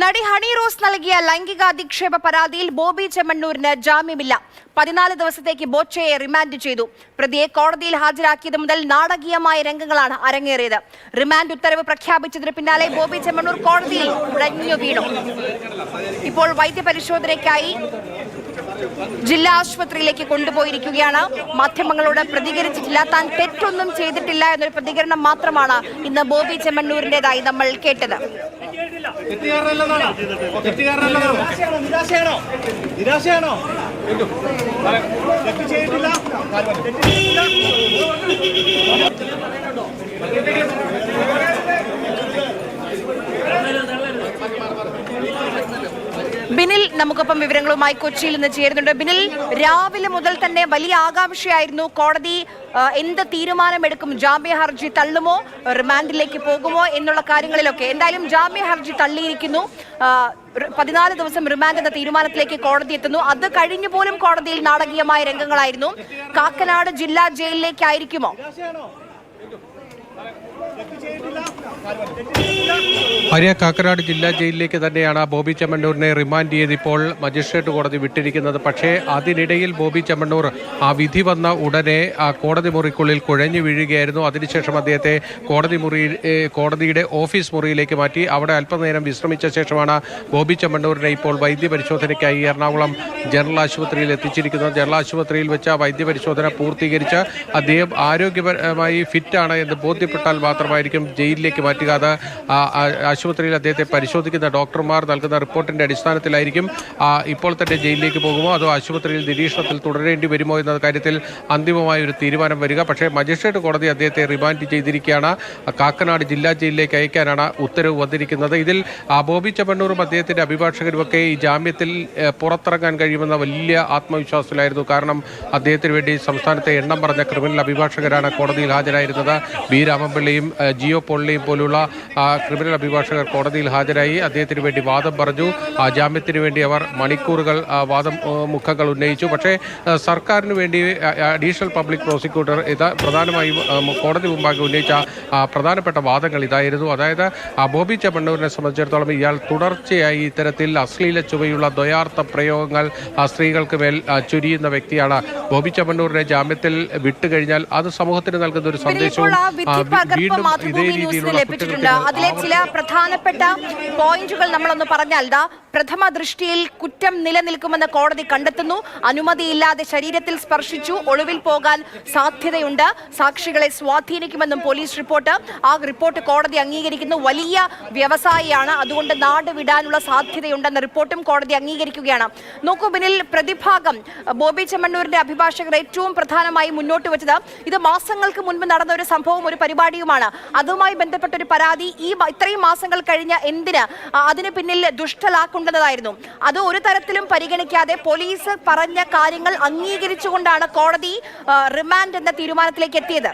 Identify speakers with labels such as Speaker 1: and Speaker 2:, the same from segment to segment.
Speaker 1: നടി ഹണി റോസ് നൽകിയ ലൈംഗികാധിക്ഷേപ പരാതിയിൽ ബോബി ചെമ്മണ്ണൂരിന് ജാമ്യമില്ല. പതിനാല് ദിവസത്തേക്ക് ബോച്ചയെ റിമാൻഡ് ചെയ്തു. പ്രതിയെ കോടതിയിൽ ഹാജരാക്കിയത് മുതൽ നാടകീയമായ രംഗങ്ങളാണ് അരങ്ങേറിയത്. റിമാൻഡ് ഉത്തരവ് പ്രഖ്യാപിച്ചതിന് പിന്നാലെ ബോബി ചെമ്മണ്ണൂർ കോടതിയിൽ ഉടഞ്ഞു വീണു. ഇപ്പോൾ വൈദ്യപരിശോധനയ്ക്കായി ജില്ലാ ആശുപത്രിയിലേക്ക് കൊണ്ടുപോയിരിക്കുകയാണ്. മാധ്യമങ്ങളോട് പ്രതികരിച്ചിട്ടില്ല. താൻ തെറ്റൊന്നും ചെയ്തിട്ടില്ല എന്നൊരു പ്രതികരണം മാത്രമാണ് ഇന്ന് ബോബി ചെമ്മണ്ണൂരിന്റെതായി നമ്മൾ കേട്ടത്.
Speaker 2: തെറ്റുകാരനല്ലെന്നാണോ തെറ്റുകാരനല്ലെന്നാണോ നിരാശയാണോ? നിരാശയാണോ? തെറ്റ് ചെയ്തിട്ടില്ല.
Speaker 1: ബിനിൽ നമുക്കൊപ്പം വിവരങ്ങളുമായി കൊച്ചിയിൽ നിന്ന് ചേരുന്നുണ്ട്. ബിനിൽ രാവിലെ മുതൽ തന്നെ വലിയ ആകാംക്ഷയായിരുന്നു കോടതി എന്ത് തീരുമാനമെടുക്കും? ജാമ്യ ഹർജി തള്ളുമോ? റിമാൻഡിലേക്ക് പോകുമോ? എന്നുള്ള കാര്യങ്ങളിലൊക്കെ. എന്തായാലും ജാമ്യ ഹർജി തള്ളിയിരിക്കുന്നു. പതിനാല് ദിവസം റിമാൻഡ് എന്ന തീരുമാനത്തിലേക്ക് കോടതി എത്തുന്നു. അത് കഴിഞ്ഞു പോലും കോടതിയിൽ നാടകീയമായ രംഗങ്ങളായിരുന്നു. കാക്കനാട് ജില്ലാ ജയിലിലേക്കായിരിക്കുമോ?
Speaker 3: ഭാര്യ കാക്കനാട് ജില്ലാ ജയിലിലേക്ക് തന്നെയാണ് ബോബി ചെമ്മണ്ണൂരിനെ റിമാൻഡ് ചെയ്ത് ഇപ്പോൾ മജിസ്ട്രേറ്റ് കോടതി വിട്ടിരിക്കുന്നത്. പക്ഷേ അതിനിടയിൽ ബോബി ചെമ്മണ്ണൂർ ആ വിധി വന്ന ഉടനെ ആ കോടതി മുറിക്കുള്ളിൽ കുഴഞ്ഞു വീഴുകയായിരുന്നു. അതിനുശേഷം അദ്ദേഹത്തെ കോടതി മുറി കോടതിയുടെ ഓഫീസ് മുറിയിലേക്ക് മാറ്റി. അവിടെ അല്പനേരം വിശ്രമിച്ച ശേഷമാണ് ബോബി ചെമ്മണ്ണൂരിനെ ഇപ്പോൾ വൈദ്യപരിശോധനയ്ക്കായി എറണാകുളം ജനറൽ ആശുപത്രിയിൽ എത്തിച്ചിരിക്കുന്നത്. ജനറൽ ആശുപത്രിയിൽ വെച്ച വൈദ്യപരിശോധന പൂർത്തീകരിച്ച് അദ്ദേഹം ആരോഗ്യപരമായി ഫിറ്റാണ് എന്ന് ബോധ്യപ്പെട്ടാൽ മാത്രമായിരിക്കും ജയിലിലേക്ക് മാറ്റുക. അത് ആശുപത്രിയിൽ അദ്ദേഹത്തെ പരിശോധിക്കുന്ന ഡോക്ടർമാർ നൽകുന്ന റിപ്പോർട്ടിന്റെ അടിസ്ഥാനത്തിലായിരിക്കും ഇപ്പോൾ തന്നെ ജയിലിലേക്ക് പോകുമോ? അതോ ആശുപത്രിയിൽ നിരീക്ഷണത്തിൽ തുടരേണ്ടി വരുമോ എന്ന കാര്യത്തിൽ അന്തിമമായ ഒരു തീരുമാനം വരിക. പക്ഷേ മജിസ്ട്രേറ്റ് കോടതി അദ്ദേഹത്തെ റിമാൻഡ് ചെയ്തിരിക്കുകയാണ്. കാക്കനാട് ജില്ലാ ജയിലിലേക്ക് അയക്കാനാണ് ഉത്തരവ് വന്നിരിക്കുന്നത്. ഇതിൽ ബോബി ചെമ്മണ്ണൂറും അദ്ദേഹത്തിന്റെ അഭിഭാഷകരുമൊക്കെ ഈ ജാമ്യത്തിൽ പുറത്തിറങ്ങാൻ കഴിയുമെന്ന വലിയ ആത്മവിശ്വാസത്തിലായിരുന്നു. കാരണം അദ്ദേഹത്തിന് വേണ്ടി സംസ്ഥാനത്തെ എണ്ണം പറഞ്ഞ ക്രിമിനൽ അഭിഭാഷകരാണ് കോടതിയിൽ ഹാജരായിരുന്നത്. ബി രാമപിള്ളയും ഏ, ജിയോ പൊള്ളി പോലുള്ള ക്രിമിനൽ അഭിഭാഷകർ കോടതിയിൽ ഹാജരായി. അദ്ദേഹത്തിന് വേണ്ടി വാദം പറഞ്ഞു. ആ, ജാമ്യത്തിന് വേണ്ടി അവർ മണിക്കൂറുകൾ വാദം മുഖങ്ങൾ ഉന്നയിച്ചു. പക്ഷേ സർക്കാരിന് വേണ്ടി അഡീഷണൽ പബ്ലിക് പ്രോസിക്യൂട്ടർ ഇത് പ്രധാനമായും കോടതി മുമ്പാകെ ഉന്നയിച്ച പ്രധാനപ്പെട്ട വാദങ്ങൾ ഇതായിരുന്നു. അതായത് ബോബി ചെമ്മണ്ണൂരിനെ സംബന്ധിച്ചിടത്തോളം ഇയാൾ തുടർച്ചയായി ഇത്തരത്തിൽ അശ്ലീല ചുവയുള്ള ദ്വയാർത്ഥ പ്രയോഗങ്ങൾ സ്ത്രീകൾക്ക് മേൽ ചുരിയുന്ന വ്യക്തിയാണ് ബോബി ചെമ്മണ്ണൂരിനെ ജാമ്യത്തിൽ വിട്ടുകഴിഞ്ഞാൽ അത് സമൂഹത്തിന് നൽകുന്ന ഒരു സന്ദേശവും വീണ്ടും
Speaker 1: മാതൃഭൂമി ന്യൂസിന് ലഭിച്ചിട്ടുണ്ട്. അതിലെ ചില പ്രധാനപ്പെട്ട പോയിന്റുകൾ നമ്മളൊന്ന് പറഞ്ഞാൽ ദാ പ്രഥമ ദൃഷ്ടിയിൽ കുറ്റം നിലനിൽക്കുമെന്ന് കോടതി കണ്ടെത്തുന്നു. അനുമതിയില്ലാതെ ശരീരത്തിൽ സ്പർശിച്ചു. ഒളിവിൽ പോകാൻ സാധ്യതയുണ്ട്. സാക്ഷികളെ സ്വാധീനിക്കുമെന്നും പോലീസ് റിപ്പോർട്ട്. ആ റിപ്പോർട്ട് കോടതി അംഗീകരിക്കുന്നു. വലിയ വ്യവസായിയാണ്. അതുകൊണ്ട് നാട് വിടാനുള്ള സാധ്യതയുണ്ടെന്ന റിപ്പോർട്ടും കോടതി അംഗീകരിക്കുകയാണ്. നോക്കൂ പിന്നിൽ പ്രതിഭാഗം. ബോബി ചെമ്മണ്ണൂരിന്റെ അഭിഭാഷകർ ഏറ്റവും പ്രധാനമായി മുന്നോട്ട് വെച്ചത് ഇത് മാസങ്ങൾക്ക് മുൻപ് നടന്ന ഒരു സംഭവം ഒരു പരിപാടിയുമാണ്. അതുമായി ബന്ധപ്പെട്ട ഒരു പരാതി. ഈ ഇത്രയും മാസങ്ങൾ കഴിഞ്ഞ എന്തിന്? അതിന് പിന്നിൽ ദുഷ്ടലാക്കുണ്ടെന്നതായിരുന്നു അത് ഒരു തരത്തിലും പരിഗണിക്കാതെ പോലീസ് പറഞ്ഞ കാര്യങ്ങൾ അംഗീകരിച്ചുകൊണ്ടാണ് കോടതി റിമാൻഡ് എന്ന തീരുമാനത്തിലേക്ക് എത്തിയത്.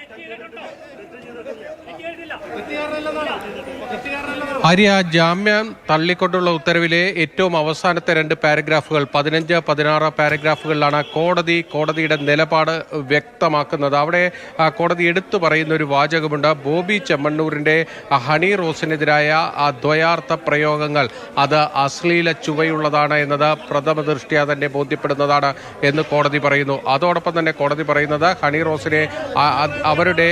Speaker 3: ആര്യ ജാമ്യം തള്ളിക്കൊണ്ടുള്ള ഉത്തരവിലെ ഏറ്റവും അവസാനത്തെ രണ്ട് പാരഗ്രാഫുകൾ പതിനഞ്ച് പതിനാറ് പാരഗ്രാഫുകളിലാണ് കോടതി കോടതിയുടെ നിലപാട് വ്യക്തമാക്കുന്നത്. അവിടെ കോടതി എടുത്തു പറയുന്ന ഒരു വാചകമുണ്ട്. ബോബി ചെമ്മണ്ണൂരിന്റെ ഹണി റോസിനെതിരായ ആ ദ്വയാർത്ഥ പ്രയോഗങ്ങൾ. അത് അശ്ലീല ചുവയുള്ളതാണ് എന്നത് പ്രഥമ ദൃഷ്ടിയ തന്നെ ബോധ്യപ്പെടുന്നതാണ് എന്ന് കോടതി പറയുന്നു. അതോടൊപ്പം തന്നെ കോടതി പറയുന്നത് ഹണി റോസിനെ അവരുടെ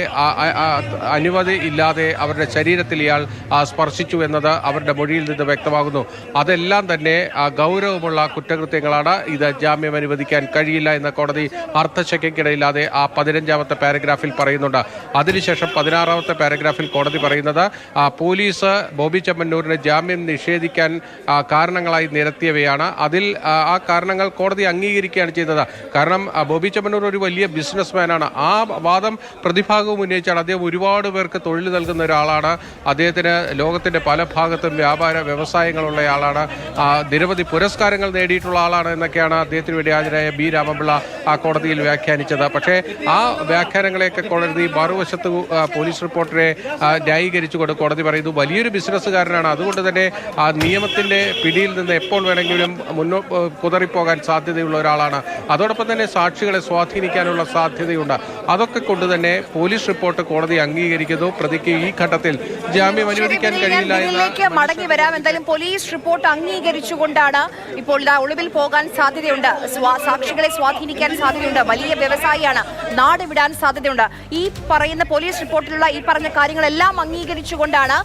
Speaker 3: അനുമതി ഇല്ലാതെ അവരുടെ ശരീരത്തിൽ ഇയാൾ സ്പർശിച്ചു എന്നത് അവരുടെ മൊഴിയിൽ നിന്ന് വ്യക്തമാകുന്നു. അതെല്ലാം തന്നെ ഗൗരവമുള്ള കുറ്റകൃത്യങ്ങളാണ്. ഇത് ജാമ്യം അനുവദിക്കാൻ കഴിയില്ല എന്ന കോടതി അർത്ഥശക്യക്കിടയില്ലാതെ ആ പതിനഞ്ചാമത്തെ പാരഗ്രാഫിൽ പറയുന്നുണ്ട്. അതിനുശേഷം പതിനാറാമത്തെ പാരഗ്രാഫിൽ കോടതി പറയുന്നത് പോലീസ് ബോബി ചെമ്മന്നൂരിന് ജാമ്യം നിഷേധിക്കാൻ കാരണങ്ങളായി നിരത്തിയവയാണ്. അതിൽ ആ കാരണങ്ങൾ കോടതി അംഗീകരിക്കുകയാണ് ചെയ്തത്. കാരണം ബോബി ചെമ്മന്നൂർ ഒരു വലിയ ബിസിനസ്മാനാണ് ആ വാദം പ്രതിഭാഗവും ഉന്നയിച്ചാണ്. അദ്ദേഹം ഒരുപാട് പേർക്ക് തൊഴിൽ നൽകുന്ന ഒരാളാണ്. അദ്ദേഹത്തിന് ലോകത്തിന്റെ പല ഭാഗത്തും വ്യാപാര വ്യവസായങ്ങളുള്ള ആളാണ്. നിരവധി പുരസ്കാരങ്ങൾ നേടിയിട്ടുള്ള ആളാണ് എന്നൊക്കെയാണ് അദ്ദേഹത്തിന് വേണ്ടി ഹാജരായ ബി രാമപിള്ള ആ കോടതിയിൽ വ്യാഖ്യാനിച്ചത്. പക്ഷേ ആ വ്യാഖ്യാനങ്ങളെയൊക്കെ കോടതി മറുവശത്ത് പോലീസ് റിപ്പോർട്ടറെ ന്യായീകരിച്ചു ന്യായീകരിച്ചുകൊണ്ട് കോടതി പറയുന്നു വലിയൊരു ബിസിനസ്സുകാരനാണ്. അതുകൊണ്ട് തന്നെ ആ നിയമത്തിന്റെ പിടിയിൽ നിന്ന് എപ്പോൾ വേണമെങ്കിലും മുന്നോട്ട് കുതറിപ്പോകാൻ സാധ്യതയുള്ള ഒരാളാണ്. അതോടൊപ്പം തന്നെ സാക്ഷികളെ സ്വാധീനിക്കാനുള്ള സാധ്യതയുണ്ട്. അതൊക്കെ കൊണ്ട് തന്നെ പോലീസ് റിപ്പോർട്ട് കോടതി അംഗീകരിക്കുന്നു. പ്രതിക്ക് ഈ ഘട്ടത്തിൽ ജാമ്യം
Speaker 1: അനുവദിക്കാൻ
Speaker 3: കഴിയില്ല
Speaker 1: ഇതിലേക്ക് മടങ്ങി വരാം. എന്തായാലും പോലീസ് റിപ്പോർട്ട് അംഗീകരിച്ചുകൊണ്ടാണ് ഇപ്പോൾ ഇതാ ഒളിവിൽ പോകാൻ സാധ്യതയുണ്ട്. സാക്ഷികളെ സ്വാധീനിക്കാൻ സാധ്യതയുണ്ട്. വലിയ വ്യവസായിയാണ് നാട് വിടാൻ സാധ്യതയുണ്ട്. ഈ പറയുന്ന പോലീസ് റിപ്പോർട്ടിലുള്ള ഈ പറഞ്ഞ കാര്യങ്ങളെല്ലാം അംഗീകരിച്ചുകൊണ്ടാണ്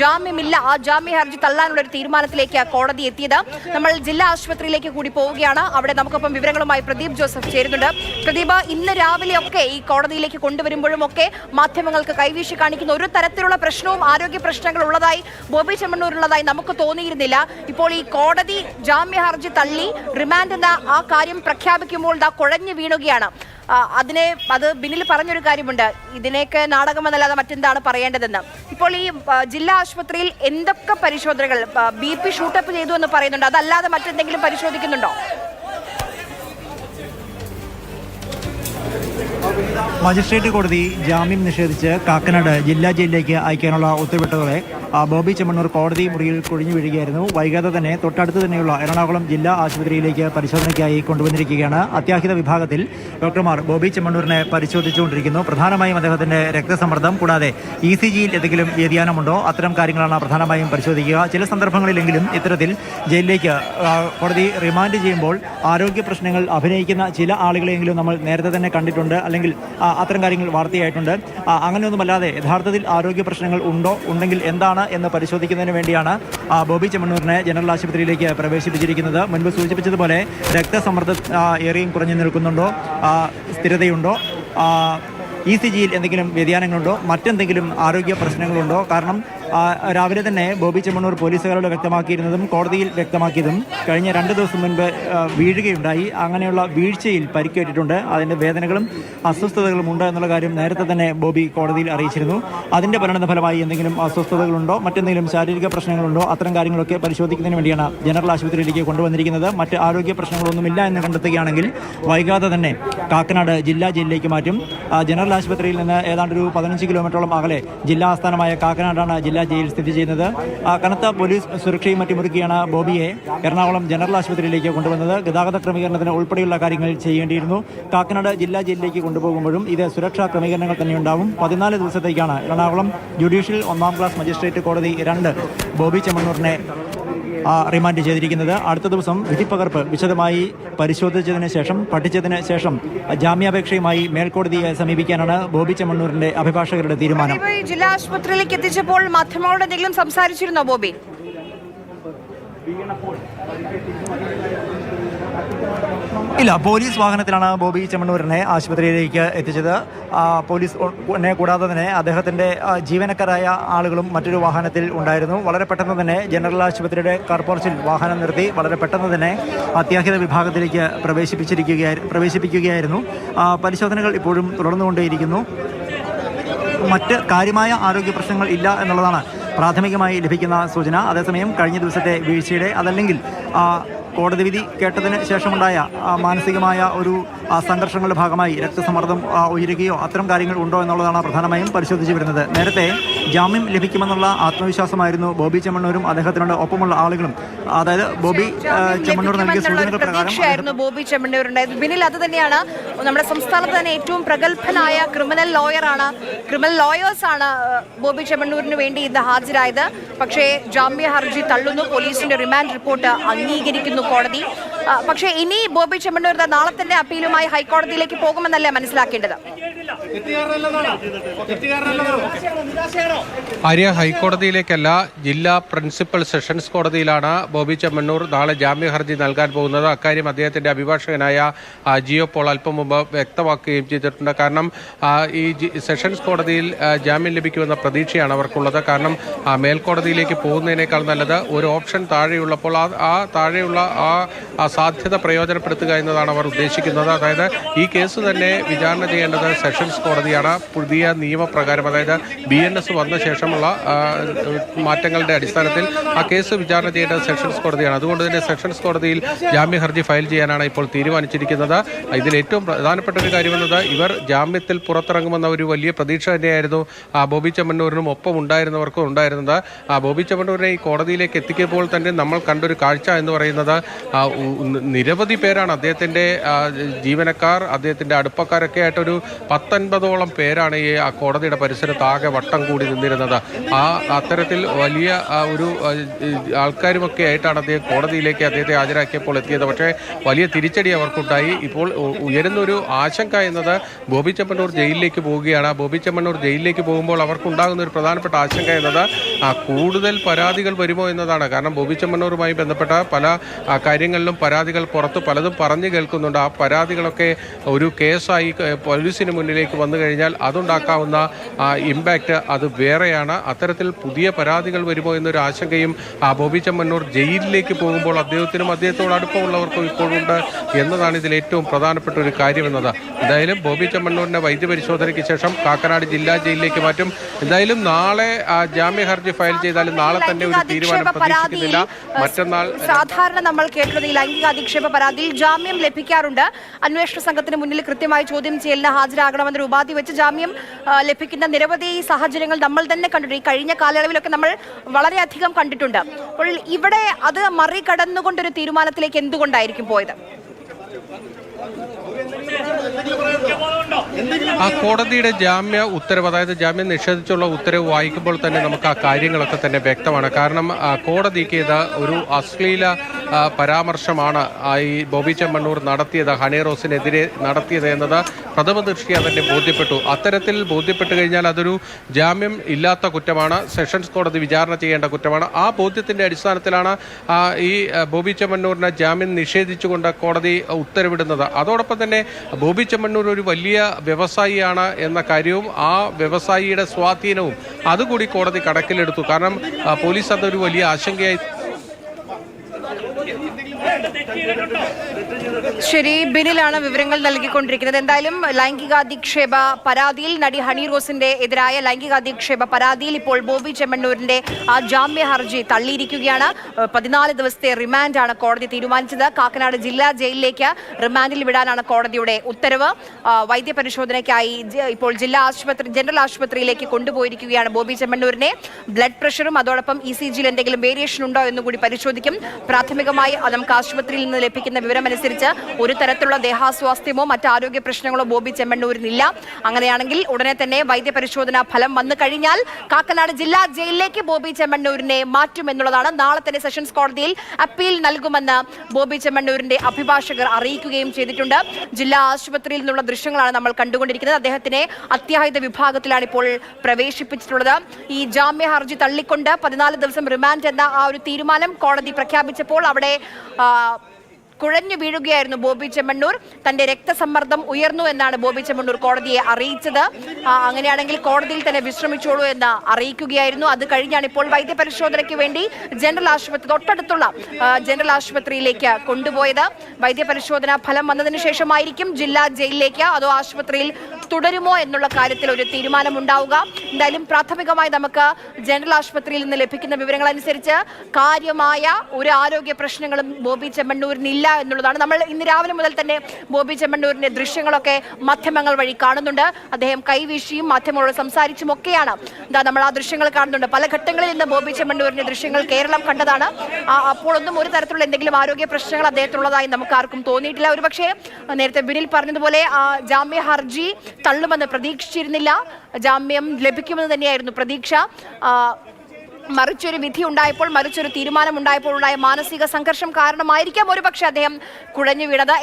Speaker 1: ജാമ്യമില്ല ആ ജാമ്യ ഹർജി തള്ളാനുള്ള ഒരു തീരുമാനത്തിലേക്ക് കോടതി എത്തിയത്. നമ്മൾ ജില്ലാ ആശുപത്രിയിലേക്ക് കൂടി പോവുകയാണ്. അവിടെ നമുക്കൊപ്പം വിവരങ്ങളുമായി പ്രദീപ് ജോസഫ് ചേരുന്നുണ്ട്. പ്രദീപ് ഇന്ന് രാവിലെയൊക്കെ ഈ കോടതിയിലേക്ക് കൊണ്ടുവരുമ്പോഴും ഒക്കെ മാധ്യമങ്ങൾക്ക് കൈവീശി കാണിക്കുന്ന ഒരു തരത്തിലുള്ള പ്രശ്നവും ആരോഗ്യ പ്രശ്നങ്ങൾ ഉള്ളതായി ബോബി ചെമ്മണ്ണൂരുള്ളതായി നമുക്ക് തോന്നിയിരുന്നില്ല. ഇപ്പോൾ ഈ കോടതി ജാമ്യ ഹർജി തള്ളി റിമാൻഡ് എന്ന ആ കാര്യം പ്രഖ്യാപിക്കുമ്പോൾ ദാ കുഴഞ്ഞു വീണുകയാണ്. അതിനെ അത് ബിനിൽ പറഞ്ഞൊരു കാര്യമുണ്ട്. ഇതിനെയൊക്കെ നാടകമെന്നല്ലാതെ മറ്റെന്താണ് പറയേണ്ടതെന്ന്. ഇപ്പോൾ ഈ ജില്ലാ ആശുപത്രിയിൽ എന്തൊക്കെ പരിശോധനകൾ ബി പി ഷൂട്ടപ്പ് ചെയ്തു എന്ന് പറയുന്നുണ്ട്. അതല്ലാതെ മറ്റെന്തെങ്കിലും പരിശോധിക്കുന്നുണ്ടോ?
Speaker 4: മജിസ്ട്രേറ്റ് കോടതി ജാമ്യം നിഷേധിച്ച് കാക്കനാട് ജില്ലാ ജയിലിലേക്ക് അയക്കാനുള്ള ഉത്തരവിട്ടതോടെ ബോബി ചെമ്മണ്ണൂർ കോടതി മുറിയിൽ കൊഴിഞ്ഞു വീഴുകയായിരുന്നു. വൈകാതെ തന്നെ തൊട്ടടുത്ത് തന്നെയുള്ള എറണാകുളം ജില്ലാ ആശുപത്രിയിലേക്ക് പരിശോധനയ്ക്കായി കൊണ്ടുവന്നിരിക്കുകയാണ് അത്യാഹിത വിഭാഗത്തിൽ ഡോക്ടർമാർ. ബോബി ചെമ്മണ്ണൂരിനെ പരിശോധിച്ചുകൊണ്ടിരിക്കുന്നു. പ്രധാനമായും അദ്ദേഹത്തിന്റെ രക്തസമ്മർദ്ദം കൂടാതെ ഇ സി ജിയിൽ എന്തെങ്കിലും വ്യതിയാനമുണ്ടോ? അത്തരം കാര്യങ്ങളാണ് പ്രധാനമായും പരിശോധിക്കുക. ചില സന്ദർഭങ്ങളിലെങ്കിലും ഇത്തരത്തിൽ ജയിലിലേക്ക് കോടതി റിമാൻഡ് ചെയ്യുമ്പോൾ ആരോഗ്യ പ്രശ്നങ്ങൾ അഭിനയിക്കുന്ന ചില ആളുകളെങ്കിലും നമ്മൾ നേരത്തെ തന്നെ കണ്ടിട്ടുണ്ട് അല്ലെങ്കിൽ അത്തരം കാര്യങ്ങൾ വാർത്തയായിട്ടുണ്ട്. അങ്ങനെയൊന്നുമല്ലാതെ യഥാർത്ഥത്തിൽ ആരോഗ്യ പ്രശ്നങ്ങൾ ഉണ്ടോ ഉണ്ടെങ്കിൽ എന്താണ് എന്ന് പരിശോധിക്കുന്നതിന് വേണ്ടിയാണ് ബോബി ചെമ്മണ്ണൂരിനെ ജനറൽ ആശുപത്രിയിലേക്ക് പ്രവേശിപ്പിച്ചിരിക്കുന്നത്. മുൻപ് സൂചിപ്പിച്ചതുപോലെ രക്തസമ്മർദ്ദം ഏറെയും കുറഞ്ഞു നിൽക്കുന്നുണ്ടോ സ്ഥിരതയുണ്ടോ ഇ സി ജിയിൽ എന്തെങ്കിലും വ്യതിയാനങ്ങളുണ്ടോ മറ്റെന്തെങ്കിലും ആരോഗ്യ പ്രശ്നങ്ങളുണ്ടോ? കാരണം രാവിലെ തന്നെ ബോബി ചെമ്മണ്ണൂർ പോലീസുകാരോട് വ്യക്തമാക്കിയിരുന്നതും കോടതിയിൽ വ്യക്തമാക്കിയതും കഴിഞ്ഞ രണ്ട് ദിവസം മുൻപ് വീഴുകയുണ്ടായി. അങ്ങനെയുള്ള വീഴ്ചയിൽ പരിക്കേറ്റിട്ടുണ്ട്. അതിന്റെ വേദനകളും അസ്വസ്ഥതകളും ഉണ്ട് എന്നുള്ള കാര്യം നേരത്തെ തന്നെ ബോബി കോടതിയിൽ അറിയിച്ചിരുന്നു. അതിന്റെ പരിണത ഫലമായി എന്തെങ്കിലും അസ്വസ്ഥതകളുണ്ടോ? മറ്റെന്തെങ്കിലും ശാരീരിക പ്രശ്നങ്ങളുണ്ടോ? അത്തരം കാര്യങ്ങളൊക്കെ പരിശോധിക്കുന്നതിന് വേണ്ടിയാണ് ജനറൽ ആശുപത്രിയിലേക്ക് കൊണ്ടുവന്നിരിക്കുന്നത്. മറ്റ് ആരോഗ്യ പ്രശ്നങ്ങളൊന്നുമില്ല എന്ന് കണ്ടെത്തുകയാണെങ്കിൽ വൈകാതെ തന്നെ കാക്കനാട് ജില്ലാ ജയിലിലേക്ക് മാറ്റും. ജനറൽ ആശുപത്രിയിൽ നിന്ന് ഏതാണ്ട് ഒരു പതിനഞ്ച് കിലോമീറ്ററോളം അകലെ ജില്ലാ ആസ്ഥാനമായ കാക്കനാടാണ് ജില്ലാ ജയിൽ സ്ഥിതി ചെയ്യുന്നത്. കനത്ത പോലീസ് സുരക്ഷയും മറ്റും ഒരുക്കിയാണ് ബോബിയെ എറണാകുളം ജനറൽ ആശുപത്രിയിലേക്ക് കൊണ്ടുവന്നത്. ഗതാഗത ക്രമീകരണത്തിന് ഉൾപ്പെടെയുള്ള കാര്യങ്ങൾ ചെയ്യേണ്ടിയിരുന്നു. കാക്കനാട് ജില്ലാ ജയിലിലേക്ക് കൊണ്ടുപോകുമ്പോഴും ഇത് സുരക്ഷാ ക്രമീകരണങ്ങൾ തന്നെ ഉണ്ടാവും പതിനാല് ദിവസത്തേക്കാണ് എറണാകുളം ജുഡീഷ്യൽ ഒന്നാം ക്ലാസ് മജിസ്ട്രേറ്റ് കോടതി രണ്ട് ബോബി ചെമ്മണ്ണൂരിനെ റിമാൻഡ് ചെയ്തിരിക്കുന്നത്. അടുത്ത ദിവസം വിധിപ്പകർപ്പ് വിശദമായി പരിശോധിച്ചതിന് ശേഷം പഠിച്ചതിന് ശേഷം ജാമ്യാപേക്ഷയുമായി മേൽക്കോടതിയെ സമീപിക്കാനാണ് ബോബി ചെമ്മണ്ണൂരിന്റെ അഭിഭാഷകരുടെ തീരുമാനം.
Speaker 1: ജില്ലാ ആശുപത്രിയിലേക്ക് എത്തിച്ചപ്പോൾ മാധ്യമങ്ങളോട് എന്തെങ്കിലും സംസാരിച്ചിരുന്നോ ബോബി?
Speaker 4: ഇല്ല പോലീസ് വാഹനത്തിലാണ് ബോബി ചെമ്മണ്ണൂരിനെ ആശുപത്രിയിലേക്ക് എത്തിച്ചത്. പോലീസ് എന്നെ കൂടാതെ തന്നെ അദ്ദേഹത്തിന്റെ ജീവനക്കാരായ ആളുകളും മറ്റൊരു വാഹനത്തിൽ ഉണ്ടായിരുന്നു. വളരെ പെട്ടെന്ന് തന്നെ ജനറൽ ആശുപത്രിയുടെ കാർപോർച്ചിൽ വാഹനം നിർത്തി വളരെ പെട്ടെന്ന് തന്നെ അത്യാഹിത വിഭാഗത്തിലേക്ക് പ്രവേശിപ്പിച്ചിരിക്കുകയായിരുന്നു പ്രവേശിപ്പിക്കുകയായിരുന്നു. പരിശോധനകൾ ഇപ്പോഴും തുടർന്നുകൊണ്ടേയിരിക്കുന്നു. മറ്റ് കാര്യമായ ആരോഗ്യ പ്രശ്നങ്ങൾ ഇല്ല എന്നുള്ളതാണ് പ്രാഥമികമായി ലഭിക്കുന്ന സൂചന. അതേസമയം കഴിഞ്ഞ ദിവസത്തെ വീഴ്ചയുടെ അതല്ലെങ്കിൽ കോടതി വിധി കേട്ടതിന് ശേഷമുണ്ടായ മാനസികമായ ഒരു സംഘർഷങ്ങളുടെ ഭാഗമായി രക്തസമ്മർദ്ദം ഉയരുകയോ അത്തരം കാര്യങ്ങൾ ഉണ്ടോ എന്നുള്ളതാണ് പ്രധാനമായും പരിശോധിച്ചു വരുന്നത്. നേരത്തെ ജാമ്യം ലഭിക്കുമെന്നുള്ള ആത്മവിശ്വാസമായിരുന്നു ബോബി ചെമ്മണ്ണൂരും അദ്ദേഹത്തിനോട് ഒപ്പമുള്ള ആളുകളും. അതായത് ബോബി ചെമ്മണ്ണൂർ നൽകിയ
Speaker 1: സൂചന
Speaker 4: സൂചനകൾ പ്രകാരം
Speaker 1: ബോബി ചെമ്മണ്ണൂരുണ്ടായത് ബിനിൽ അത് തന്നെയാണ് നമ്മുടെ സംസ്ഥാനത്ത് തന്നെ ഏറ്റവും പ്രഗത്ഭനായ ക്രിമിനൽ ലോയറാണ് ക്രിമിനൽ ലോയേഴ്സ് ആണ് ബോബി ചെമ്മണ്ണൂരിന് വേണ്ടി ഇന്ന് ഹാജരായത്. പക്ഷേ ജാമ്യ ഹർജി തള്ളുന്നു. പോലീസിന്റെ റിമാൻഡ് റിപ്പോർട്ട് അംഗീകരിക്കുന്നു. കോടതി. പക്ഷേ ഇനി ബോബി ചെമ്മണ്ണൂർ നാളെ തന്നെ അപ്പീലുമായി ഹൈക്കോടതിയിലേക്ക് പോകുമെന്നല്ലേ മനസ്സിലാക്കേണ്ടത്?
Speaker 3: ആര്യ ഹൈക്കോടതിയിലേക്കല്ല ജില്ലാ പ്രിൻസിപ്പൽ സെഷൻസ് കോടതിയിലാണ് ബോബി ചെമ്മണ്ണൂർ നാളെ ജാമ്യ ഹർജി നൽകാൻ പോകുന്നത്. അക്കാര്യം അദ്ദേഹത്തിന്റെ അഭിഭാഷകനായ ജിയോ പോൾ അല്പം മുമ്പ് വ്യക്തമാക്കുകയും ചെയ്തിട്ടുണ്ട്. കാരണം ഈ സെഷൻസ് കോടതിയിൽ ജാമ്യം ലഭിക്കുമെന്ന പ്രതീക്ഷയാണ് അവർക്കുള്ളത്. കാരണം മേൽക്കോടതിയിലേക്ക് പോകുന്നതിനേക്കാൾ നല്ലത് ഒരു ഓപ്ഷൻ താഴെയുള്ളപ്പോൾ ആ ആ താഴെയുള്ള ആ സാധ്യത പ്രയോജനപ്പെടുത്തുക എന്നതാണ് അവർ ഉദ്ദേശിക്കുന്നത്. അതായത് ഈ കേസ് തന്നെ വിചാരണ ചെയ്യേണ്ടത് സെഷൻസ് കോടതിയാണ് പുതിയ നിയമപ്രകാരം അതായത് ബി എൻ എസ് വന്ന ശേഷമുള്ള മാറ്റങ്ങളുടെ അടിസ്ഥാനത്തിൽ ആ കേസ് വിചാരണ ചെയ്യേണ്ടത് സെഷൻസ് കോടതിയാണ്. അതുകൊണ്ട് തന്നെ സെഷൻസ് കോടതിയിൽ ജാമ്യ ഹർജി ഫയൽ ചെയ്യാനാണ് ഇപ്പോൾ തീരുമാനിച്ചിരിക്കുന്നത്. ഇതിൽ ഏറ്റവും പ്രധാനപ്പെട്ട ഒരു കാര്യം കാര്യമെന്നത് ഇവർ ജാമ്യത്തിൽ പുറത്തിറങ്ങുമെന്ന ഒരു വലിയ പ്രതീക്ഷ തന്നെയായിരുന്നു. ബോബി ചെമ്മണ്ണൂരിനും ഒപ്പം ഉണ്ടായിരുന്നവർക്കും ഉണ്ടായിരുന്നത്. ബോബി ചെമ്മണ്ണൂരിനെ ഈ കോടതിയിലേക്ക് എത്തിക്കുമ്പോൾ തന്നെ നമ്മൾ കണ്ടൊരു കാഴ്ച എന്ന് പറയുന്നത് നിരവധി പേരാണ് അദ്ദേഹത്തിന്റെ ജീവനക്കാർ അദ്ദേഹത്തിന്റെ അടുപ്പക്കാരൊക്കെ ആയിട്ടൊരു പത്തൻപത് പത്തൊൻപതോളം പേരാണ് ഈ കോടതിയുടെ പരിസരത്ത് ആകെ വട്ടം കൂടി നിന്നിരുന്നത്. ആ അത്തരത്തിൽ വലിയ ഒരു ആൾക്കാരുമൊക്കെ ആയിട്ടാണ് അദ്ദേഹം കോടതിയിലേക്ക് അദ്ദേഹത്തെ ഹാജരാക്കിയപ്പോൾ എത്തിയത്. പക്ഷേ വലിയ തിരിച്ചടി അവർക്കുണ്ടായി. ഇപ്പോൾ ഉയരുന്നൊരു ആശങ്ക എന്നത് ബോബി ചെമ്മണ്ണൂർ ജയിലിലേക്ക് പോവുകയാണ്. ബോബി ചെമ്മണ്ണൂർ ജയിലിലേക്ക് പോകുമ്പോൾ അവർക്കുണ്ടാകുന്ന ഒരു പ്രധാനപ്പെട്ട ആശങ്ക എന്നത് കൂടുതൽ പരാതികൾ വരുമോ എന്നതാണ്. കാരണം ബോബി ചെമ്മണ്ണൂരുമായി ബന്ധപ്പെട്ട പല കാര്യങ്ങളിലും പരാതികൾ പുറത്ത് പലതും പറഞ്ഞു കേൾക്കുന്നുണ്ട്. ആ പരാതികളൊക്കെ ഒരു കേസായി പോലീസിന് മുന്നിലേക്ക് വന്നു കഴിഞ്ഞാൽ അതുണ്ടാക്കാവുന്ന ഇമ്പാക്റ്റ് അത് വേറെയാണ്. അത്തരത്തിൽ പുതിയ പരാതികൾ വരുമോ എന്നൊരു ആശങ്കയും ബോബി ചെമ്മണ്ണൂർ ജയിലിലേക്ക് പോകുമ്പോൾ അദ്ദേഹത്തിനും അദ്ദേഹത്തോട് അടുപ്പമുള്ളവർക്കും ഇപ്പോഴുണ്ട് എന്നതാണ് ഇതിൽ ഏറ്റവും പ്രധാനപ്പെട്ട ഒരു കാര്യമെന്നത് എന്തായാലും ബോബി ചെമ്മണ്ണൂരിനെ വൈദ്യപരിശോധനയ്ക്ക് ശേഷം കാക്കനാട് ജില്ലാ ജയിലിലേക്ക് മാറ്റും. എന്തായാലും നാളെ ജാമ്യ ഹർജി ഫയൽ ചെയ്താലും നാളെ തന്നെ ഒരു തീരുമാനം പ്രതീക്ഷിക്കുന്നില്ല. മറ്റന്നാൾ
Speaker 1: സാധാരണ നമ്മൾ കേട്ടത് ഈ ലൈംഗിക അധിക്ഷേപ പരാതിയിൽ ജാമ്യം ലഭിക്കാറുണ്ട്. അന്വേഷണ സംഘത്തിന് മുന്നിൽ കൃത്യമായി ചോദ്യം ചെയ്യലിന് ഹാജരാകണമെന്നൊരു ഉപാധി വെച്ച് ജാമ്യം ലഭിക്കുന്ന നിരവധി സാഹചര്യങ്ങൾ നമ്മൾ തന്നെ കണ്ടിട്ട് ഈ കഴിഞ്ഞ കാലയളവിലൊക്കെ നമ്മൾ വളരെയധികം കണ്ടിട്ടുണ്ട്. അപ്പോൾ ഇവിടെ അത് മറികടന്നുകൊണ്ടൊരു തീരുമാനത്തിലേക്ക് എന്തുകൊണ്ടായിരിക്കും പോയത്?
Speaker 3: ആ കോടതിയുടെ ജാമ്യ ഉത്തരവ് അതായത് ജാമ്യം നിഷേധിച്ചുള്ള ഉത്തരവ് വായിക്കുമ്പോൾ തന്നെ നമുക്ക് ആ കാര്യങ്ങളൊക്കെ തന്നെ വ്യക്തമാണ്. കാരണം കോടതിക്ക് ഇത് ഒരു അശ്ലീല പരാമർശമാണ് ഈ ബോബി ചെമ്മണ്ണൂർ നടത്തിയത് ഹണി റോസിനെതിരെ നടത്തിയത് എന്നത് പ്രഥമ ദൃഷ്ടിയ തന്നെ ബോധ്യപ്പെട്ടു. അത്തരത്തിൽ ബോധ്യപ്പെട്ടു കഴിഞ്ഞാൽ അതൊരു ജാമ്യം ഇല്ലാത്ത കുറ്റമാണ് സെഷൻസ് കോടതി വിചാരണ ചെയ്യേണ്ട കുറ്റമാണ്. ആ ബോധ്യത്തിന്റെ അടിസ്ഥാനത്തിലാണ് ഈ ബോബി ചെമ്മണ്ണൂരിന് ജാമ്യം നിഷേധിച്ചുകൊണ്ട് കോടതി ഉത്തരവിടുന്നത്. അതോടൊപ്പം തന്നെ ബോബി ചെമ്മണ്ണൂർ ഒരു വലിയ വ്യവസായിയാണ് എന്ന കാര്യവും ആ വ്യവസായിയുടെ സ്വാധീനവും അതുകൂടി കോടതി കണക്കിലെടുത്തു. കാരണം പോലീസ് അതൊരു വലിയ ആശങ്കയായി
Speaker 1: ശരി ബിനിലാണ് വിവരങ്ങൾ നൽകിക്കൊണ്ടിരിക്കുന്നത്. എന്തായാലും ലൈംഗികാധിക്ഷേപ പരാതിയിൽ നടി ഹണി റോസിന്റെ എതിരായ ലൈംഗികാധിക്ഷേപ പരാതിയിൽ ഇപ്പോൾ ബോബി ചെമ്മണ്ണൂരിന്റെ ആ ജാമ്യ ഹർജി തള്ളിയിരിക്കുകയാണ്. പതിനാല് ദിവസത്തെ റിമാൻഡാണ് കോടതി തീരുമാനിച്ചത്. കാക്കനാട് ജില്ലാ ജയിലിലേക്ക് റിമാൻഡിൽ വിടാനാണ് കോടതിയുടെ ഉത്തരവ്. വൈദ്യപരിശോധനയ്ക്കായി ഇപ്പോൾ ജില്ലാ ആശുപത്രി ജനറൽ ആശുപത്രിയിലേക്ക് കൊണ്ടുപോയിരിക്കുകയാണ് ബോബി ചെമ്മണ്ണൂരിനെ. ബ്ലഡ് പ്രഷറും അതോടൊപ്പം ഇ സി ജിയിൽ എന്തെങ്കിലും വേരിയേഷൻ ഉണ്ടോ എന്നുകൂടി പരിശോധിക്കും. പ്രാഥമികമായി നമുക്ക് ആശുപത്രിയിൽ നിന്ന് ലഭിക്കുന്ന വിവരമനുസരിച്ച് ഒരു തരത്തിലുള്ള ദേഹാസ്വാസ്ഥ്യമോ മറ്റ് ആരോഗ്യ പ്രശ്നങ്ങളോ ബോബി ചെമ്മണ്ണൂരിനില്ല. അങ്ങനെയാണെങ്കിൽ ഉടനെ തന്നെ വൈദ്യപരിശോധനാ ഫലം വന്നു കഴിഞ്ഞാൽ കാക്കനാട് ജില്ലാ ജയിലിലേക്ക് ബോബി ചെമ്മണ്ണൂരിനെ മാറ്റുമെന്നുള്ളതാണ് നാളെ തന്നെ സെഷൻസ് കോടതിയിൽ അപ്പീൽ നൽകുമെന്ന് ബോബി ചെമ്മണ്ണൂരിന്റെ അഭിഭാഷകർ അറിയിക്കുകയും ചെയ്തിട്ടുണ്ട്. ജില്ലാ ആശുപത്രിയിൽ നിന്നുള്ള ദൃശ്യങ്ങളാണ് നമ്മൾ കണ്ടുകൊണ്ടിരിക്കുന്നത്. അദ്ദേഹത്തിനെ അത്യാഹിത വിഭാഗത്തിലാണ് ഇപ്പോൾ പ്രവേശിപ്പിച്ചിട്ടുള്ളത്. ഈ ജാമ്യ ഹർജി തള്ളിക്കൊണ്ട് പതിനാല് ദിവസം റിമാൻഡ് എന്ന ആ ഒരു തീരുമാനം കോടതി പ്രഖ്യാപിച്ചപ്പോൾ അവിടെ കുഴഞ്ഞു വീഴുകയായിരുന്നു ബോബി ചെമ്മണ്ണൂർ. തന്റെ രക്തസമ്മർദ്ദം ഉയർന്നു എന്നാണ് ബോബി ചെമ്മണ്ണൂർ കോടതിയെ അറിയിച്ചത്. അങ്ങനെയാണെങ്കിൽ കോടതിയിൽ തന്നെ വിശ്രമിച്ചോളൂ എന്ന് അറിയിക്കുകയായിരുന്നു. അത് കഴിഞ്ഞാണ് ഇപ്പോൾ വൈദ്യപരിശോധനയ്ക്ക് വേണ്ടി ജനറൽ ആശുപത്രി തൊട്ടടുത്തുള്ള ജനറൽ ആശുപത്രിയിലേക്ക് കൊണ്ടുപോയത്. വൈദ്യപരിശോധന ഫലം വന്നതിന് ശേഷമായിരിക്കും ജില്ലാ ജയിലിലേക്ക് അതോ ആശുപത്രിയിൽ തുടരുമോ എന്നുള്ള കാര്യത്തിൽ ഒരു തീരുമാനമുണ്ടാവുക. എന്തായാലും പ്രാഥമികമായി നമുക്ക് ജനറൽ ആശുപത്രിയിൽ നിന്ന് ലഭിക്കുന്ന വിവരങ്ങൾ അനുസരിച്ച് കാര്യമായ ഒരു ആരോഗ്യ പ്രശ്നങ്ങളും ബോബി ചെമ്മണ്ണൂരിന് ഇല്ല എന്നുള്ളതാണ്. നമ്മൾ ഇന്ന് രാവിലെ മുതൽ തന്നെ ബോബി ചെമ്മണ്ണൂരിന്റെ ദൃശ്യങ്ങളൊക്കെ മാധ്യമങ്ങൾ വഴി കാണുന്നുണ്ട്. അദ്ദേഹം കൈവീശിയും മാധ്യമങ്ങളോട് സംസാരിച്ചും ഒക്കെയാണ്. എന്താ നമ്മൾ ആ ദൃശ്യങ്ങൾ കാണുന്നുണ്ട്. പല ഘട്ടങ്ങളിൽ നിന്ന് ബോബി ചെമ്മണ്ണൂരിന്റെ ദൃശ്യങ്ങൾ കേരളം കണ്ടതാണ്. അപ്പോഴൊന്നും ഒരു തരത്തിലുള്ള എന്തെങ്കിലും ആരോഗ്യ പ്രശ്നങ്ങൾ അദ്ദേഹത്തിനുള്ളതായി നമുക്ക് ആർക്കും തോന്നിയിട്ടില്ല. ഒരുപക്ഷെ നേരത്തെ ബിനിൽ പറഞ്ഞതുപോലെ ജാമ്യ ഹർജി തള്ളുമെന്ന് പ്രതീക്ഷിച്ചിരുന്നില്ല. ജാമ്യം ലഭിക്കുമെന്ന് തന്നെയായിരുന്നു പ്രതീക്ഷ. മറിച്ചൊരു വിധി ഉണ്ടായപ്പോൾ മറിച്ചൊരു തീരുമാനം ഉണ്ടായപ്പോൾ ഉണ്ടായ മാനസിക സംഘർഷം കാരണമായിരിക്കാം ഒരുപക്ഷെ അദ്ദേഹം കുഴഞ്ഞു വീണത്.